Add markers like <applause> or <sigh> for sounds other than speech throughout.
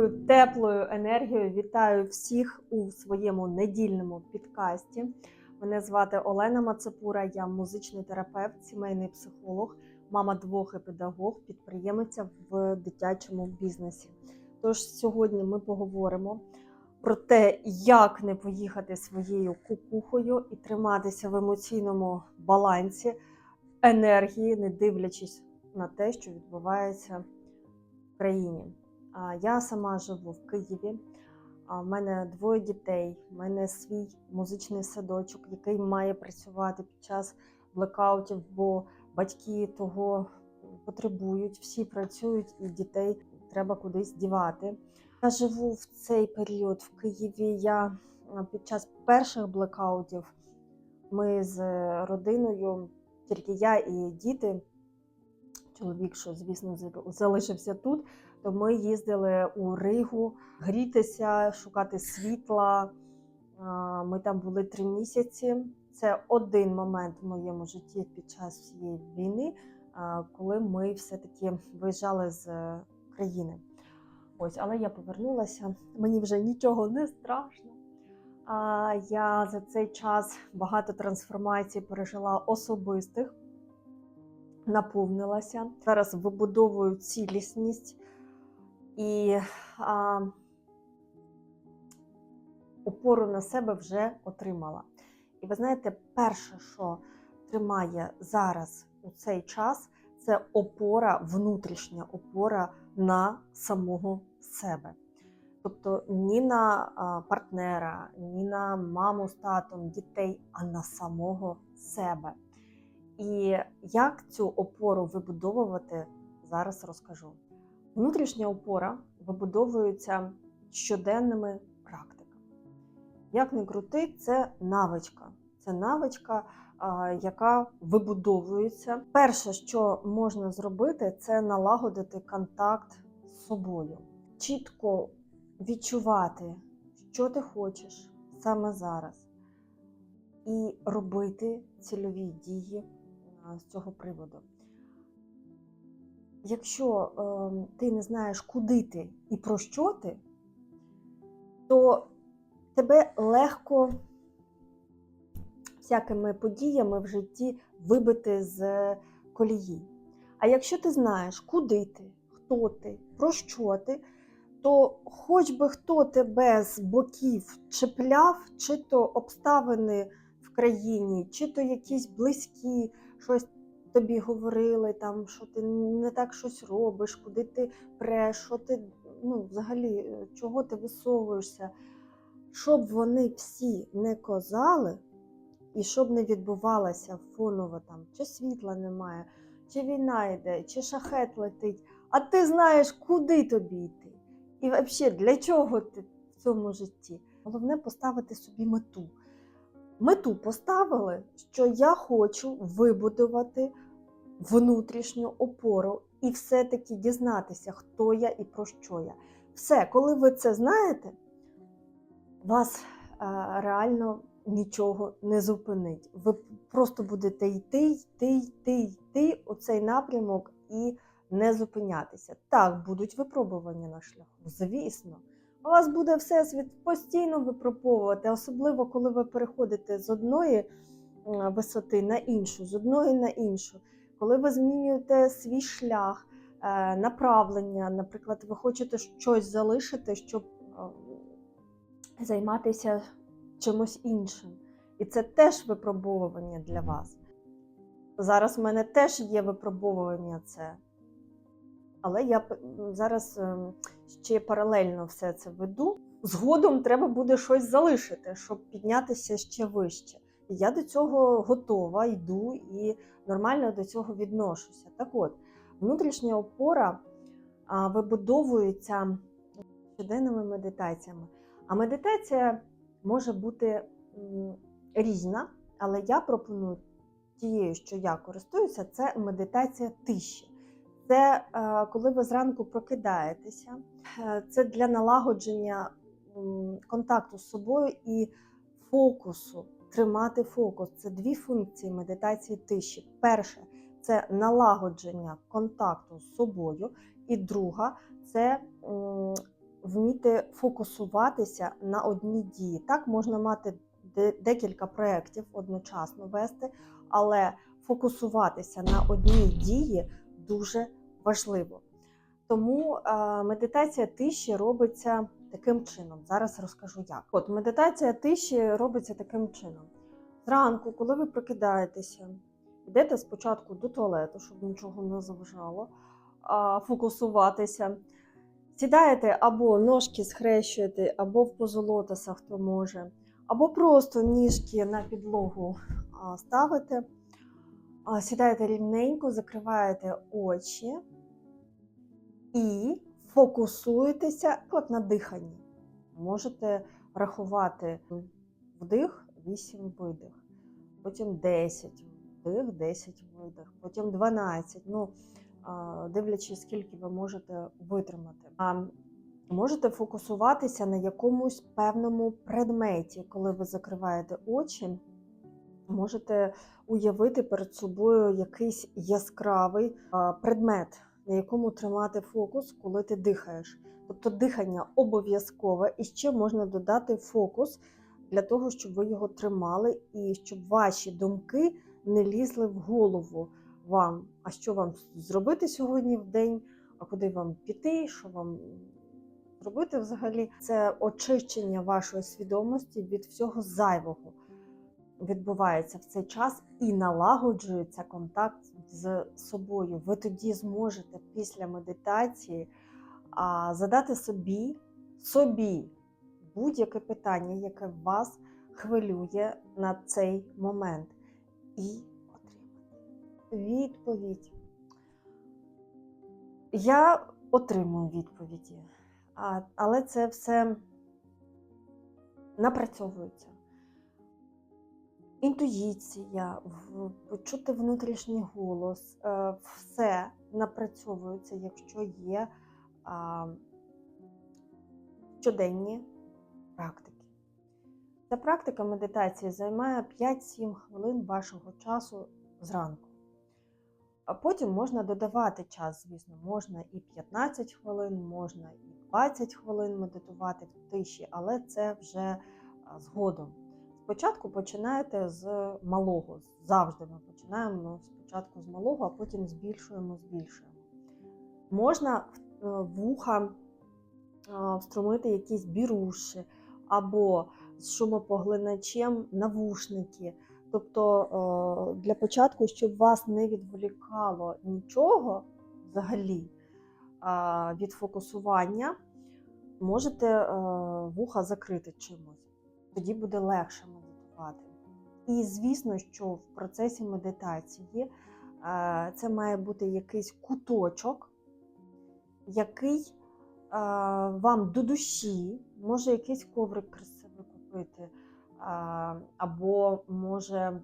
такою теплою енергією вітаю всіх у своєму недільному підкасті. Мене звати Олена Мацепура, я музичний терапевт, сімейний психолог, мама двох і педагог, підприємиця в дитячому бізнесі. Тож сьогодні ми поговоримо про те, як не поїхати своєю кукухою і триматися в емоційному балансі енергії, не дивлячись на те, що відбувається в країні. Я сама живу в Києві. В мене двоє дітей, в мене свій музичний садочок, який має працювати під час блекаутів, бо батьки того потребують, всі працюють, і дітей треба кудись дівати. Я живу в цей період в Києві. Я під час перших блекаутів ми з родиною, тільки я і діти, чоловік, що, звісно, залишився тут, то ми їздили у Ригу грітися, шукати світла. Ми там були три місяці. Це один момент в моєму житті під час цієї війни, коли ми все-таки виїжджали з країни. Ось, але я повернулася. Мені вже нічого не страшно. А, Я за цей час багато трансформацій пережила особистих, наповнилася. Зараз вибудовую цілісність і а, опору на себе вже отримала. І ви знаєте, перше, що тримає зараз у цей час, це опора, внутрішня опора на самого себе. Тобто ні на партнера, ні на маму з татом, дітей, а на самого себе. І як цю опору вибудовувати, зараз розкажу. Внутрішня опора вибудовується щоденними практиками. Як не крути, це навичка. Це навичка, яка вибудовується. Перше, що можна зробити, це налагодити контакт з собою. Чітко відчувати, що ти хочеш саме зараз, і робити цільові дії з цього приводу. Якщо е, ти не знаєш, куди ти і про що ти, то тебе легко всякими подіями в житті вибити з колії. А якщо ти знаєш, куди ти, хто ти, про що ти, то хоч би хто тебе з боків чіпляв, чи то обставини в країні, чи то якісь близькі, щось тобі говорили, там, що ти не так щось робиш, куди ти преш, що ти ну, взагалі, е, чого ти висовуєшся, щоб вони всі не казали, і щоб не відбувалося фоново там, чи світла немає, чи війна йде, чи шахет летить, а ти знаєш, куди тобі йти. І взагалі, для чого ти в цьому житті? Головне поставити собі мету. Мету поставили, що я хочу вибудувати внутрішню опору і все-таки дізнатися, хто я і про що я. Все, коли ви це знаєте, вас е, реально нічого не зупинить. Ви просто будете йти, йти, йти, йти у цей напрямок і не зупинятися. Так, будуть випробування на шляху, звісно. Вас буде всесвіт постійно випробовувати, особливо коли ви переходите з одної висоти на іншу, з одної на іншу. Коли ви змінюєте свій шлях, е, направлення, наприклад, ви хочете щось залишити, щоб е, займатися чимось іншим. І це теж випробовування для вас. Зараз в мене теж є випробовування це. Але я зараз ем, ще паралельно все це веду. Згодом треба буде щось залишити, щоб піднятися ще вище. Я до цього готова, йду і нормально до цього відношуся. Так от, внутрішня опора вибудовується щоденними медитаціями. А медитація може бути різна, але я пропоную тією, що я користуюся, це медитація тиші. Це е, коли ви зранку прокидаєтеся, Е, це для налагодження контакту з собою і фокусу, тримати фокус. Це дві функції медитації тиші. Перше це налагодження контакту з собою, і друга це вміти фокусуватися на одній дії. Так можна мати декілька проєктів одночасно вести, але фокусуватися на одній дії дуже важливо. Тому е, медитація тиші робиться таким чином. Зараз розкажу як. От медитація тиші робиться таким чином. Зранку, коли ви прокидаєтеся, йдете спочатку до туалету, щоб нічого не заважало, фокусуватися. Сідаєте або ножки схрещуєте, або в позолотосах, хто може, або просто ніжки на підлогу ставите. Сідаєте рівненько, закриваєте очі і фокусуєтеся от на диханні. Можете рахувати вдих, 8 видих, потім 10 вдих, 10 видих, потім 12. Ну, дивлячись, скільки ви можете витримати. А можете фокусуватися на якомусь певному предметі, коли ви закриваєте очі. Можете уявити перед собою якийсь яскравий предмет, на якому тримати фокус, коли ти дихаєш. Тобто дихання обов'язкове, і ще можна додати фокус для того, щоб ви його тримали і щоб ваші думки не лізли в голову вам. А що вам зробити сьогодні в день, а куди вам піти, що вам зробити взагалі? Це очищення вашої свідомості від всього зайвого відбувається в цей час і налагоджується контакт з собою. Ви тоді зможете після медитації задати собі, собі будь-яке питання, яке вас хвилює на цей момент, і отримати відповідь. Я отримую відповіді, але це все напрацьовується інтуїція, почути внутрішній голос, е, все напрацьовується, якщо є щоденні практики. Ця практика медитації займає 5-7 хвилин вашого часу зранку. А потім можна додавати час, звісно, можна і 15 хвилин, можна і 20 хвилин медитувати в тиші, але це вже згодом. Спочатку починаєте з малого. Завжди ми починаємо спочатку з малого, а потім збільшуємо, збільшуємо. Можна е, вуха е, встромити якісь біруші або з шумопоглиначем навушники. Тобто е, для початку, щоб вас не відволікало нічого взагалі від фокусування, можете вуха закрити чимось тоді буде легше медитувати. І звісно, що в процесі медитації е, це має бути якийсь куточок, який е, вам до душі, може якийсь коврик красивий купити, е, або може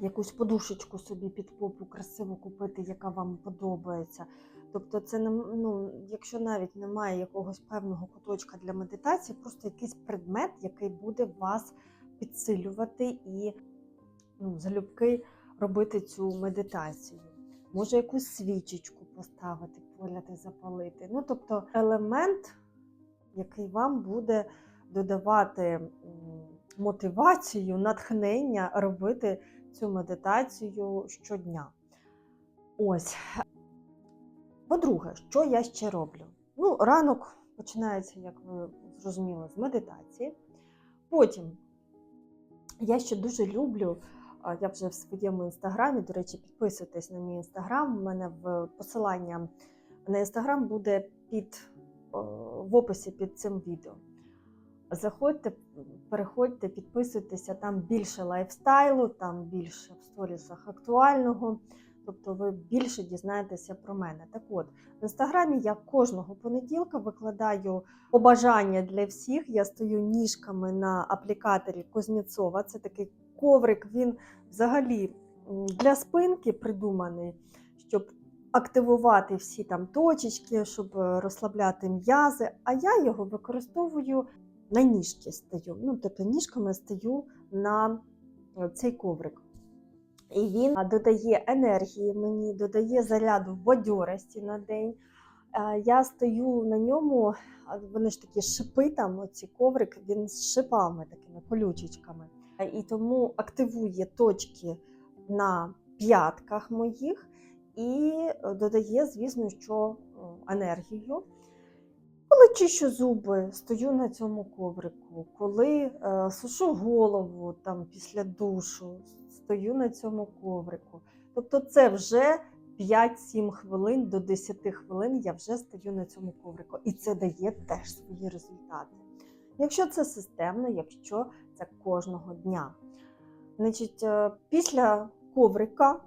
якусь подушечку собі під попу красиво купити, яка вам подобається. Тобто, це ну, якщо навіть немає якогось певного куточка для медитації, просто якийсь предмет, який буде вас підсилювати і ну, залюбки робити цю медитацію. Може, якусь свічечку поставити, поряд і запалити. Ну, тобто елемент, який вам буде додавати мотивацію, натхнення робити цю медитацію щодня. Ось. По-друге, що я ще роблю? Ну, ранок починається, як ви зрозуміли, з медитації. Потім я ще дуже люблю, я вже в своєму інстаграмі, до речі, підписуйтесь на мій інстаграм. У мене в посилання на інстаграм буде під, в описі під цим відео. Заходьте, переходьте, підписуйтеся, там більше лайфстайлу, там більше в сторісах актуального. Тобто ви більше дізнаєтеся про мене. Так от, в інстаграмі я кожного понеділка викладаю побажання для всіх. Я стою ніжками на аплікаторі Кузнєцова. Це такий коврик, він взагалі для спинки придуманий, щоб активувати всі там точечки, щоб е, розслабляти м'язи. А я його використовую на ніжки стою. Ну, тобто ніжками стою на е, цей коврик. І він додає енергії мені, додає заряду бадьорості на день. Е, Я стою на ньому, вони ж такі шипи, там оці коврик, він з шипами, такими колючечками. Е, І тому активує точки на п'ятках моїх і додає, звісно, що енергію. Коли чищу зуби, стою на цьому коврику, коли е, сушу голову там після душу, стою на цьому коврику. Тобто це вже 5-7 хвилин до 10 хвилин я вже стою на цьому коврику. І це дає теж свої результати. Якщо це системно, якщо це кожного дня. Значить, е, після коврика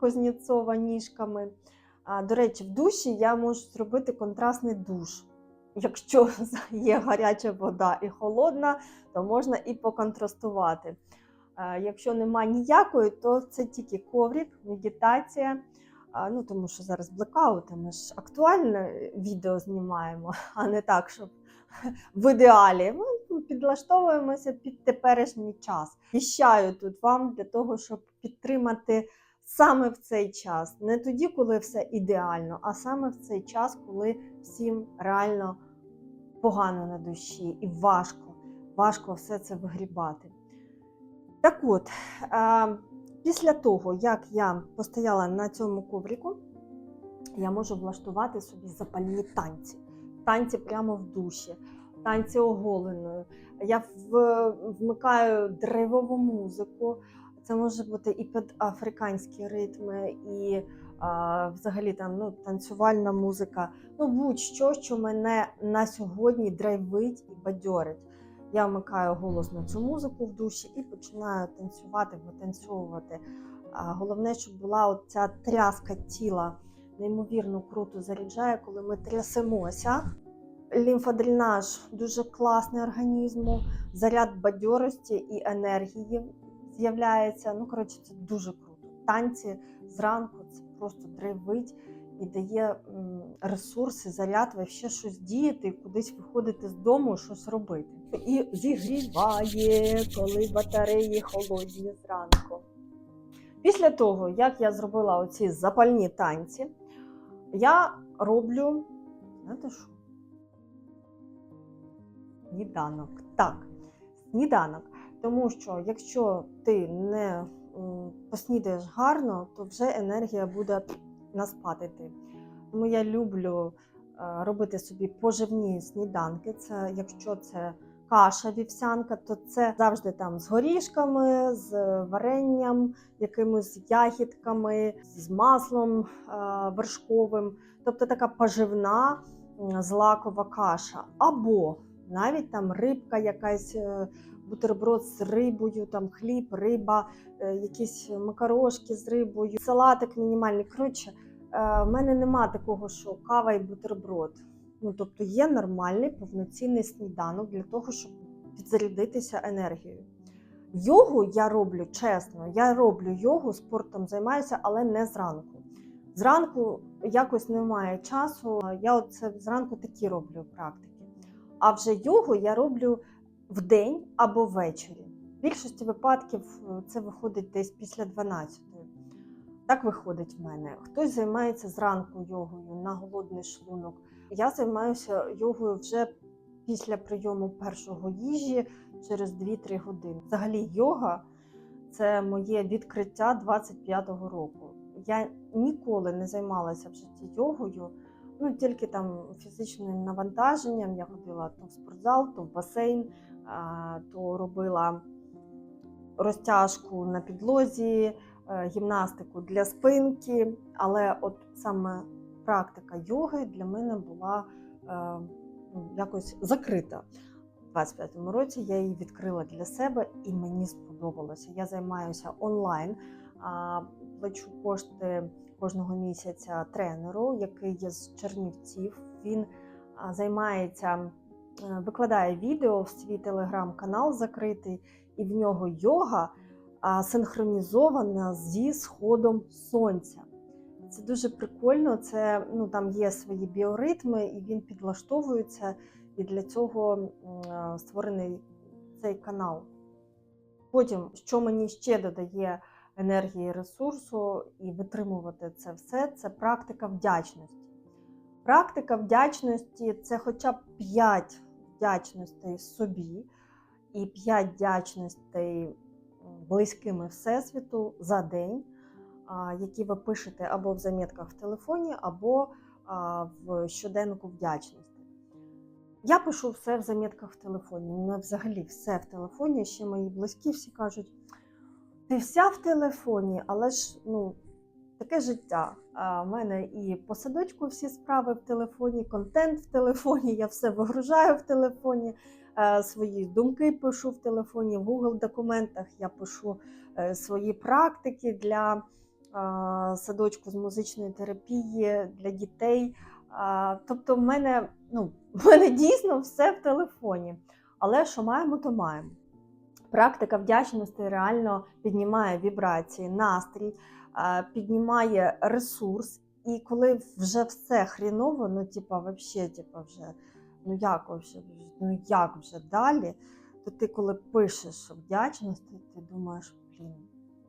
Кузнєцова ніжками. А, До речі, в душі я можу зробити контрастний душ. Якщо <laughs> є гаряча вода і холодна, то можна і поконтрастувати. Якщо нема ніякої, то це тільки коврик, медитація. Ну, тому що зараз блекаути, ми ж актуальне відео знімаємо, <laughs> а не так, щоб <laughs> в ідеалі. Ми підлаштовуємося під теперішній час. Віщаю тут вам для того, щоб підтримати саме в цей час, не тоді, коли все ідеально, а саме в цей час, коли всім реально погано на душі і важко, важко все це вигрібати. Так от, е, після того, як я постояла на цьому коврику, я можу влаштувати собі запальні танці. Танці прямо в душі, танці оголеною. Я вмикаю драйвову музику. Це може бути і африканські ритми, і а, взагалі там ну, танцювальна музика. Ну, будь-що, що мене на сьогодні драйвить і бадьорить. Я вмикаю голос на цю музику в душі і починаю танцювати, витанцьовувати. А, головне, щоб була ця тряска тіла, неймовірно круто заряджає, коли ми трясемося. Лімфодренаж дуже класний організму, заряд бадьорості і енергії з'являється. Ну, коротше, це дуже круто. Танці зранку це просто драйвить і дає ресурси, заряд, ви ще щось діяти, кудись виходити з дому, щось робити. І зігріває, коли батареї холодні зранку. Після того, як я зробила оці запальні танці, я роблю, знаєте що? Сніданок. Так, сніданок. Тому що якщо ти не поснідаєш гарно, то вже енергія буде на спад. Тому я люблю е, робити собі поживні сніданки. Це якщо це каша вівсянка, то це завжди там з горішками, з варенням, якимись ягідками, з маслом е, вершковим. Тобто така поживна злакова каша. Або навіть там рибка якась. Бутерброд з рибою, там хліб, риба, е, якісь макарошки з рибою, салатик мінімальний. Коротше, е, в мене нема такого, що кава і бутерброд. Ну, тобто є нормальний повноцінний сніданок для того, щоб підзарядитися енергією. Йогу я роблю чесно, я роблю йогу, спортом займаюся, але не зранку. Зранку якось немає часу. Я оце зранку такі роблю практики. А вже йогу я роблю вдень або ввечері. В більшості випадків е, це виходить десь після 12. Так виходить в мене. Хтось займається зранку йогою на голодний шлунок. Я займаюся йогою вже після прийому першого їжі через 2-3 години. Взагалі, йога це моє відкриття 25-го року. Я ніколи не займалася в житті йогою. Ну, тільки там фізичним навантаженням я ходила то в спортзал, то в басейн, то робила розтяжку на підлозі, е, гімнастику для спинки. Але от саме практика йоги для мене була е, ну, якось закрита. У 25-му році я її відкрила для себе і мені сподобалося. Я займаюся онлайн, плачу кошти кожного місяця тренеру, який є з Чернівців. Він займається, викладає відео в свій телеграм-канал закритий, і в нього йога синхронізована зі сходом сонця. Це дуже прикольно. Це ну там є свої біоритми, і він підлаштовується. І для цього е, створений цей канал. Потім, що мені ще додає енергії, ресурсу і витримувати це все, це практика вдячності. Практика вдячності це хоча б 5 вдячностей собі і 5 вдячностей близькими Всесвіту за день, які ви пишете або в замітках в телефоні, або в щоденнику вдячності. Я пишу все в замітках в телефоні. У мене взагалі все в телефоні. Ще мої близькі всі кажуть: ти вся в телефоні, але ж ну, таке життя. В мене і по садочку всі справи в телефоні, контент в телефоні, я все вигружаю в телефоні, е, свої думки пишу в телефоні, в Google документах я пишу е, свої практики для садочку з музичної терапії для дітей. Тобто, в мене, ну, <laughs> в мене дійсно все в телефоні. Але що маємо, то маємо. Практика вдячності реально піднімає вібрації, настрій, піднімає ресурс. І коли вже все хріново, ну, типа, вообще, типа, вже, ну як вообще, ну як вже далі, то ти коли пишеш вдячності, ти думаєш, блін,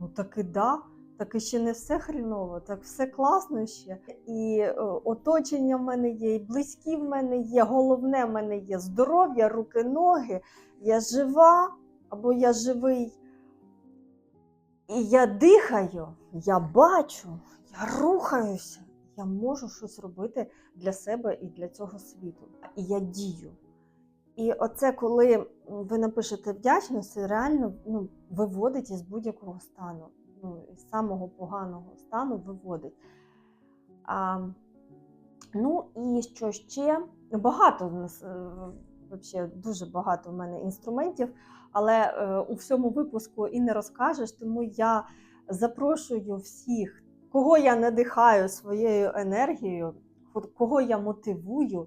ну таки да, так і ще не все хріново, так все класно ще. І е, оточення в мене є, і близькі в мене є. Головне в мене є здоров'я, руки, ноги. Я жива або я живий. І я дихаю, я бачу, я рухаюся, я можу щось робити для себе і для цього світу. І я дію. І оце, коли ви напишете вдячність, реально ну, виводить із будь-якого стану. Ну, із самого поганого стану виводить. А, ну і що ще? Багато в нас, е, вообще, дуже багато в мене інструментів, але е, у всьому випуску і не розкажеш, тому я запрошую всіх, кого я надихаю своєю енергією, кого я мотивую.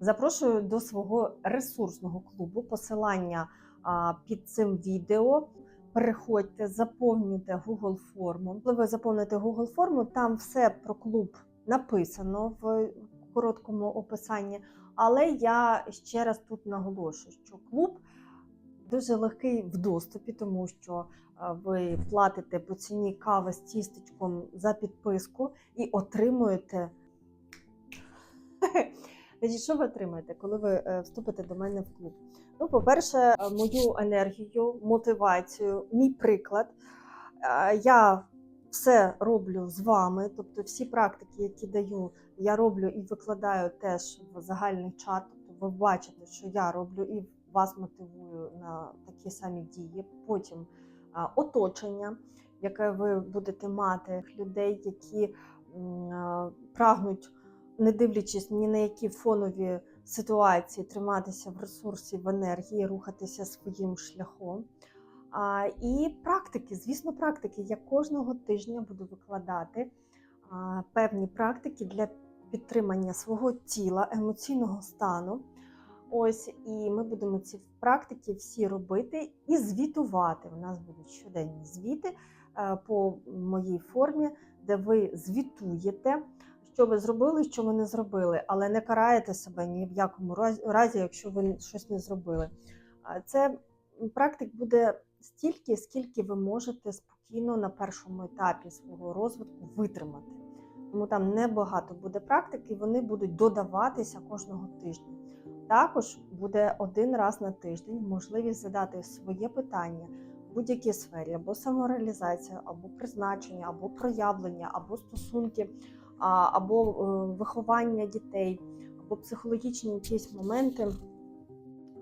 Запрошую до свого ресурсного клубу. Посилання під цим відео. Переходьте, заповнюйте Google форму. Коли ви заповните Google форму, там все про клуб написано в короткому описанні. Але я ще раз тут наголошую, що клуб дуже легкий в доступі, тому що ви платите по ціні кави з тістечком за підписку і отримуєте. <laughs> Значить, що ви отримаєте, коли ви е, вступите до мене в клуб? Ну, по-перше, е, мою енергію, мотивацію, мій приклад. Е, Я все роблю з вами, тобто всі практики, які даю, я роблю і викладаю теж в загальний чат. Тобто ви бачите, що я роблю і вас мотивую на такі самі дії. Потім оточення, яке ви будете мати людей, які прагнуть не дивлячись ні на які фонові ситуації, триматися в ресурсі, в енергії, рухатися своїм шляхом. А, і практики, звісно, практики. Я кожного тижня буду викладати а, певні практики для підтримання свого тіла, емоційного стану. Ось, і ми будемо ці практики всі робити і звітувати. У нас будуть щоденні звіти е, по моїй формі, де ви звітуєте що ви зробили, що ви не зробили, але не караєте себе ні в якому разі- якщо ви щось не зробили. Це практик буде стільки, скільки ви можете спокійно на першому етапі свого розвитку витримати. Тому там небагато буде практик, і вони будуть додаватися кожного тижня. Також буде один раз на тиждень можливість задати своє питання в будь-якій сфері, або самореалізація, або призначення, або проявлення, або стосунки або е, виховання дітей, або психологічні якісь моменти.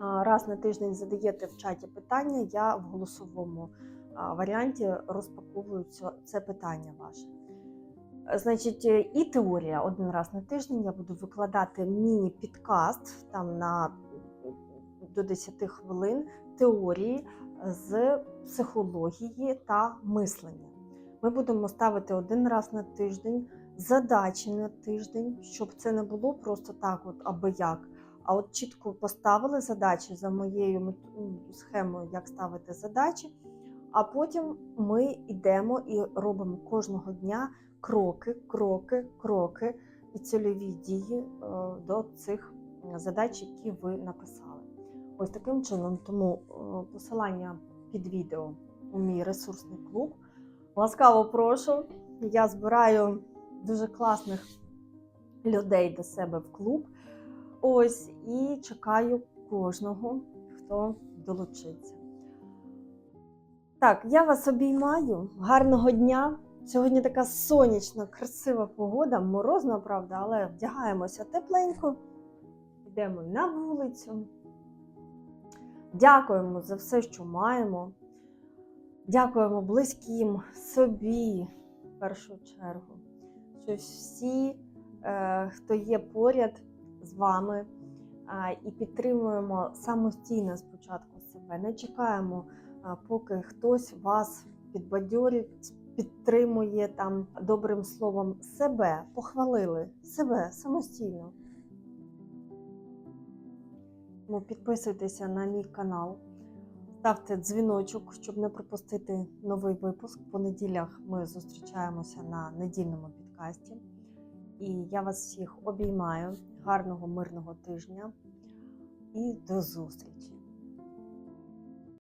Раз на тиждень задаєте в чаті питання, я в голосовому варіанті розпаковую це, це питання ваше. Е, Значить, е, і теорія один раз на тиждень я буду викладати міні-підкаст там на до 10 хвилин теорії з психології та мислення. Ми будемо ставити один раз на тиждень задачі на тиждень, щоб це не було просто так, от аби як. А от чітко поставили задачі за моєю ну, схемою, як ставити задачі. А потім ми йдемо і робимо кожного дня кроки, кроки, кроки і цільові дії е, до цих задач, які ви написали. Ось таким чином, тому е, посилання під відео у мій ресурсний клуб. Ласкаво прошу. Я збираю дуже класних людей до себе в клуб. Ось і чекаю кожного, хто долучиться. Так, я вас обіймаю. Гарного дня. Сьогодні така сонячна, красива погода, морозна, правда, але вдягаємося тепленько. Йдемо на вулицю. Дякуємо за все, що маємо. Дякуємо близьким собі в першу чергу. Що всі, е, хто є поряд з вами, е, і підтримуємо самостійно спочатку себе. Не чекаємо, е, поки хтось вас підбадьорить, підтримує там добрим словом себе, похвалили себе самостійно. Тому підписуйтеся на мій канал, ставте дзвіночок, щоб не пропустити новий випуск. В понеділях ми зустрічаємося на недільному підкасті. І я вас всіх обіймаю. Гарного мирного тижня і до зустрічі!